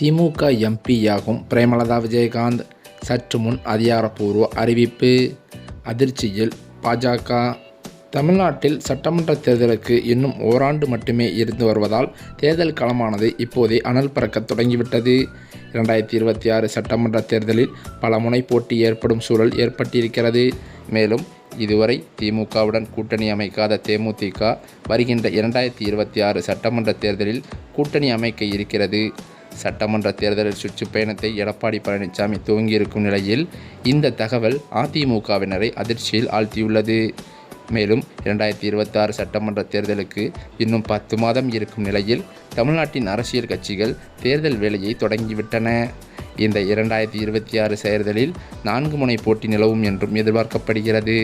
திமுக எம்பியாகும் பிரேமலதா விஜயகாந்த். சற்று முன் அதிகாரப்பூர்வ அறிவிப்பு. அதிர்ச்சியில் பாஜக. தமிழ்நாட்டில் சட்டமன்ற தேர்தலுக்கு இன்னும் ஓராண்டு மட்டுமே இருந்து வருவதால் தேர்தல் களமானது இப்போதே அனல் பறக்க தொடங்கிவிட்டது. இரண்டாயிரத்தி இருபத்தி ஆறு சட்டமன்ற தேர்தலில் பல முனை போட்டி ஏற்படும் சூழல் ஏற்பட்டிருக்கிறது. மேலும் இதுவரை திமுகவுடன் கூட்டணி அமைக்காத தேமுதிக வருகின்ற இரண்டாயிரத்தி இருபத்தி ஆறு சட்டமன்ற தேர்தலில் கூட்டணி அமைக்க இருக்கிறது. சட்டமன்ற தேர்தலில் சுற்றுப்பயணத்தை எடப்பாடி பழனிசாமி துவங்கியிருக்கும் நிலையில் இந்த தகவல் அதிமுகவினரை அதிர்ச்சியில் ஆழ்த்தியுள்ளது. மேலும் இரண்டாயிரத்தி இருபத்தாறு சட்டமன்ற தேர்தலுக்கு இன்னும் பத்து மாதம் இருக்கும் நிலையில் தமிழ்நாட்டின் அரசியல் கட்சிகள் தேர்தல் வேலையை தொடங்கிவிட்டன. இந்த இரண்டாயிரத்தி இருபத்தி ஆறு தேர்தலில் நான்கு முனை போட்டி நிலவும் என்றும் எதிர்பார்க்கப்படுகிறது.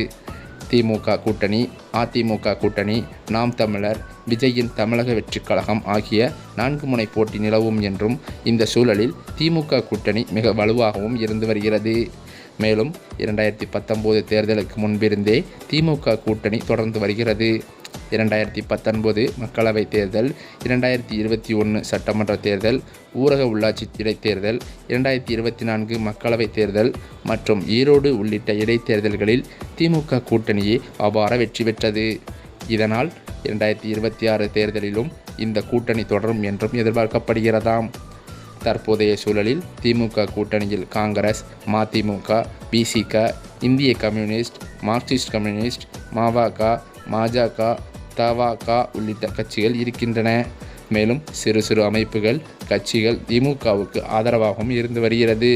திமுக கூட்டணி அதிமுக கூட்டணி நாம் தமிழர் விஜயின் தமிழக வெற்றிக் கழகம் ஆகிய நான்கு முனை போட்டி நிலவும் என்றும் இந்த சூழலில் திமுக கூட்டணி மிக வலுவாகவும் இருந்து வருகிறது. மேலும் இரண்டாயிரத்தி பத்தொம்போது தேர்தலுக்கு முன்பிருந்தே திமுக கூட்டணி தொடர்ந்து வருகிறது. இரண்டாயிரத்தி பத்தொன்பது மக்களவைத் தேர்தல் இரண்டாயிரத்தி இருபத்தி ஒன்று சட்டமன்ற தேர்தல் ஊரக உள்ளாட்சி இடைத்தேர்தல் இரண்டாயிரத்தி இருபத்தி நான்கு மக்களவைத் தேர்தல் மற்றும் ஈரோடு உள்ளிட்ட இடைத்தேர்தல்களில் திமுக கூட்டணியே அபார வெற்றி பெற்றது. இதனால் இரண்டாயிரத்தி இருபத்தி ஆறு தேர்தலிலும் இந்த கூட்டணி தொடரும் என்றும் எதிர்பார்க்கப்படுகிறதாம். தற்போதைய சூழலில் திமுக கூட்டணியில் காங்கிரஸ் மதிமுக பிசிக இந்திய கம்யூனிஸ்ட் மார்க்சிஸ்ட் கம்யூனிஸ்ட் மாவக பாஜக தவாக உள்ளிட்ட கட்சிகள் இருக்கின்றன. மேலும் சிறு சிறு அமைப்புகள் கட்சிகள் திமுகவுக்கு ஆதரவாகவும் இருந்து வருகிறது.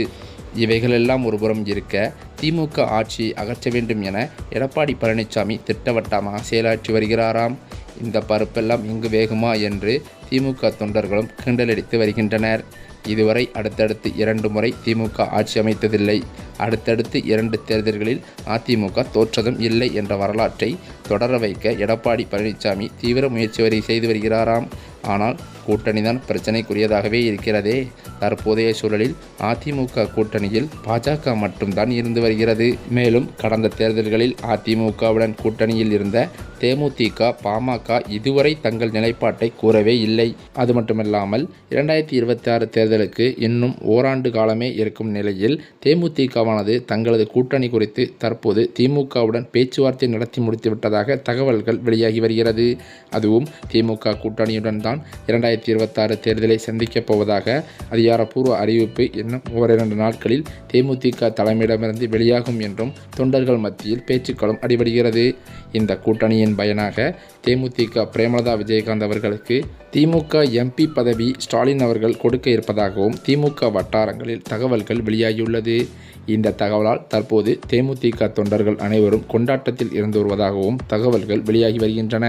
இவைகளெல்லாம் ஒருபுறம் இருக்க திமுக ஆட்சியை அகற்ற வேண்டும் என எடப்பாடி பழனிசாமி திட்டவட்டமாக செயலாற்றி வருகிறாராம். இந்த பருப்பெல்லாம் இங்கு வேகுமா என்று திமுக தொண்டர்களும் கிண்டலடித்து வருகின்றனர். இதுவரை அடுத்தடுத்து இரண்டு முறை திமுக ஆட்சி அமைத்ததில்லை. அடுத்தடுத்து இரண்டு தேர்தல்களில் அதிமுக தோற்றதும் இல்லை என்ற வரலாற்றை தொடர வைக்க எடப்பாடி பழனிசாமி தீவிர முயற்சி வரை செய்து வருகிறாராம். ஆனால் கூட்டணிதான் பிரச்சனைக்குரியதாகவே இருக்கிறதே. தற்போதைய சூழலில் அதிமுக கூட்டணியில் பாஜக மட்டும்தான் இருந்து வருகிறது. மேலும் கடந்த தேர்தல்களில் அதிமுகவுடன் கூட்டணியில் இருந்த தேமுதிக பாமக இதுவரை தங்கள் நிலைப்பாட்டை கூறவே இல்லை. அது மட்டுமில்லாமல் இரண்டாயிரத்தி இருபத்தி ஆறு தேர்தலுக்கு இன்னும் ஓராண்டு காலமே இருக்கும் நிலையில் தேமுதிகவானது தங்களது கூட்டணி குறித்து தற்போது திமுகவுடன் பேச்சுவார்த்தை நடத்தி முடித்துவிட்டதாக தகவல்கள் வெளியாகி வருகிறது. அதுவும் திமுக கூட்டணியுடன் தான் இரண்டாயிரத்தி இருபத்தாறு தேர்தலை சந்திக்கப் போவதாக அதிகாரப்பூர்வ அறிவிப்பு இன்னும் ஓரிரண்டு நாட்களில் தேமுதிக தலைமையிடமிருந்து வெளியாகும் என்றும் தொண்டர்கள் மத்தியில் பேச்சுக்களும் அடிபடுகிறது. இந்த கூட்டணியின் பயனாக தேமுதிக பிரேமலதா விஜயகாந்த் அவர்களுக்கு திமுக எம்பி பதவி ஸ்டாலின் அவர்கள் கொடுக்க இருப்பதாகவும் திமுக வட்டாரங்களில் தகவல்கள் வெளியாகியுள்ளது. இந்த தகவலால் தற்போது தேமுதிக தொண்டர்கள் அனைவரும் கொண்டாட்டத்தில் இருந்து வருவதாகவும் தகவல்கள் வெளியாகி வருகின்றன.